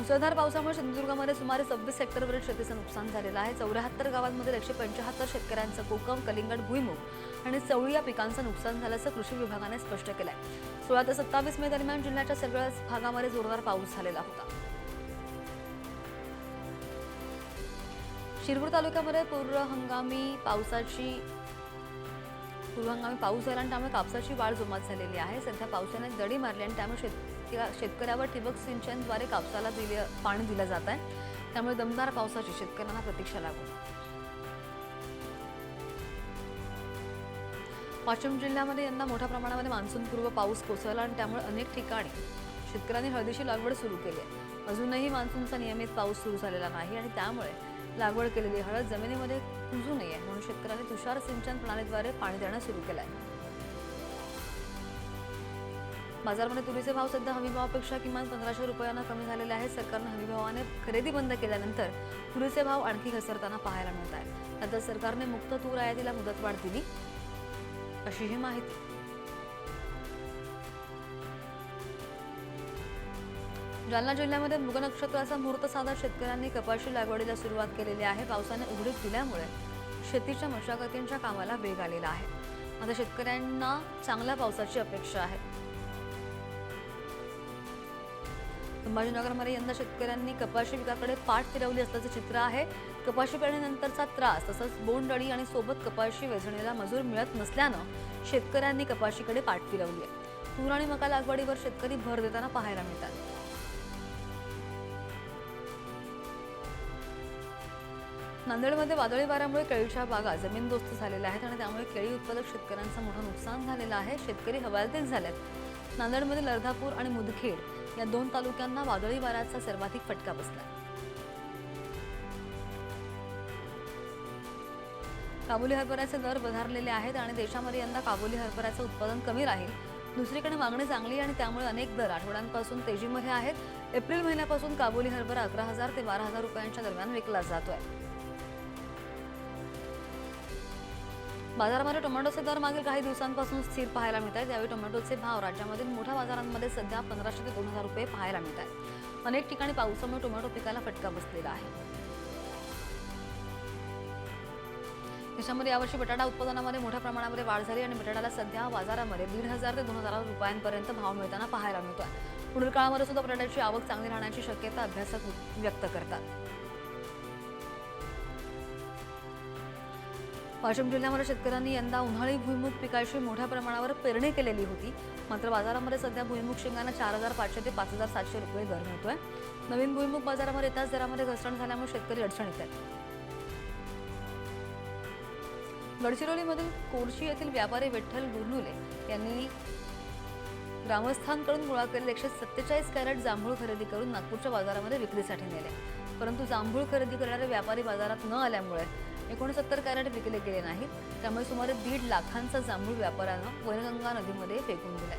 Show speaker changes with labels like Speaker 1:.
Speaker 1: मुसळधार पावसामुळे सिंधुदुर्गामध्ये सुमारे सव्वीस सेक्टरवरील शेतीचं नुकसान झालेलं आहे. चौऱ्याहत्तर गावांमध्ये एकशे पंच्याहत्तर शेतकऱ्यांचं कोकम कलिंगड भुईमुग आणि चवळी या पिकांचं नुकसान झाल्याचं कृषी विभागाने स्पष्ट केलं आहे सोळा ते सत्तावीस मे दरम्यान जिल्ह्याच्या सगळ्याच भागामध्ये जोरदार पाऊस झालेला होता. शिरपूर तालुक्यामध्ये पूर्व हंगामी पावसाची पूर्वहंगामी पाऊस झाला आणि त्यामुळे कापसाची वाढ जोमात झालेली आहे. सध्या पावसाने दडी मारली आणि त्यामुळे शेतकऱ्या शेतकऱ्यावर ठिबक सिंचनद्वारे कापसाला दिले पाणी दिलं जात आहे. त्यामुळे दमदार पावसाची शेतकऱ्यांना प्रतीक्षा लागू. वाशिम जिल्ह्यामध्ये यंदा मोठ्या प्रमाणामध्ये मान्सूनपूर्व पाऊस कोसळला आणि त्यामुळे अनेक ठिकाणी शेतकऱ्यांनी हळदीची लागवड सुरू केली आहे. अजूनही मान्सूनचा नियमित पाऊस सुरू झालेला नाही आणि त्यामुळे लागवड केलेली हळद जमिनीमध्ये कुजू नये म्हणून शेतकऱ्यांनी तुषार सिंचन प्रणालीद्वारे पाणी देणं सुरू केलं आहे बाजारमध्ये तुरीचे भाव सध्या हमीभावापेक्षा किमान पंधराशे रुपयांना कमी झालेले आहेत. सरकारनं हमीभावाने खरेदी बंद केल्यानंतर तुरीचे भाव आणखी घसरताना पाहायला मिळत आहे नंतर सरकारने मुक्त तूर आयातीला मुदतवाढ दिली अशी ही माहिती जालना जिल्ह्यामध्ये मृग नक्षत्राचा मुहूर्त साधत शेतकऱ्यांनी कपाशी लागवडीला सुरुवात केलेली आहे. पावसाने उघडीप दिल्यामुळे शेतीच्या मशागतींच्या कामाला वेग आलेला आहे. आता शेतकऱ्यांना चांगल्या पावसाची अपेक्षा आहे. संभाजीनगरमध्ये यंदा शेतकऱ्यांनी कपाशी पिकाकडे पाठ फिरवली असल्याचं चित्र आहे. कपाशी पेरणीनंतरचा त्रास तसंच बोंडअळी आणि सोबत कपाशी वेचणीला मजूर मिळत नसल्यानं शेतकऱ्यांनी कपाशीकडे पाठ फिरवली आहे. तूर आणि मका लागवडीवर शेतकरी भर देताना पाहायला मिळतात. नांदेडमध्ये वादळी वाऱ्यामुळे केळीच्या बागा जमीनदोस्त झालेल्या आहेत आणि त्यामुळे केळी उत्पादक शेतकऱ्यांचं मोठं नुकसान झालेलं आहे. शेतकरी हवालदिल झालेत. नांदेडमधील अर्धापूर आणि मुदखेड या दोन तालुक्यांना वादळी वाऱ्याचा सर्वाधिक फटका बसला. काबुली हरभऱ्याचे दर वधारलेले आहेत आणि देशामध्ये यंदा काबुली हरभऱ्याचं उत्पादन कमी राहील. दुसरीकडे मागणी चांगली आणि त्यामुळे अनेक दर आठवड्यांपासून तेजीमध्ये आहेत. एप्रिल महिन्यापासून काबुली हरभरा अकरा हजार ते बारा हजार रुपयांच्या दरम्यान विकला जातोय. बाजारामध्ये टोमॅटोचे दर मागील काही दिवसांपासून स्थिर पाहायला मिळत आहेत यावेळी टोमॅटोचे भाव राज्यामधील मोठ्या बाजारांमध्ये सध्या पंधराशे ते दोन हजार रुपये पाहायला मिळत आहेत अनेक ठिकाणी पावसामुळे टोमॅटो पिकाला फटका बसलेला आहे. देशामध्ये यावर्षी बटाटा उत्पादनामध्ये मोठ्या प्रमाणामध्ये वाढ झाली आणि बटाट्याला सध्या बाजारामध्ये दीड हजार ते दोन हजार रुपयांपर्यंत भाव मिळताना पाहायला मिळतोय. पुढील काळामध्ये सुद्धा बटाट्याची आवक चांगली राहण्याची शक्यता अभ्यासक व्यक्त करतात. वाशिम जिल्ह्यामध्ये शेतकऱ्यांनी यंदा उन्हाळी भुईमुग पिकाशी मोठ्या प्रमाणावर पेरणी केलेली होती. मात्र बाजारामध्ये सध्या भुईमुग शेंगांना चार हजार पाचशे ते पाच हजार सातशे रुपये दर मिळतोय. नवीन भुईमुग बाजारामध्ये येताच दरामध्ये घसरण झाल्यामुळे शेतकरी अडचणीत आहेत. गडचिरोलीमधील कोरशी येथील व्यापारी विठ्ठल गुरलुले यांनी ग्रामस्थांकडून गोळा केलेले एकशे सत्तेचाळीस कॅरेट जांभूळ खरेदी करून नागपूरच्या बाजारामध्ये विक्रीसाठी नेले. परंतु जांभूळ खरेदी करणारे व्यापारी बाजारात न आल्यामुळे एकोणसत्तर कॅरेट विकले गेले नाहीत त्यामुळे सुमारे दीड लाखांचा जांभूळ व्यापाऱ्यानं वैनगंगा नदीमध्ये फेकून दिलाय.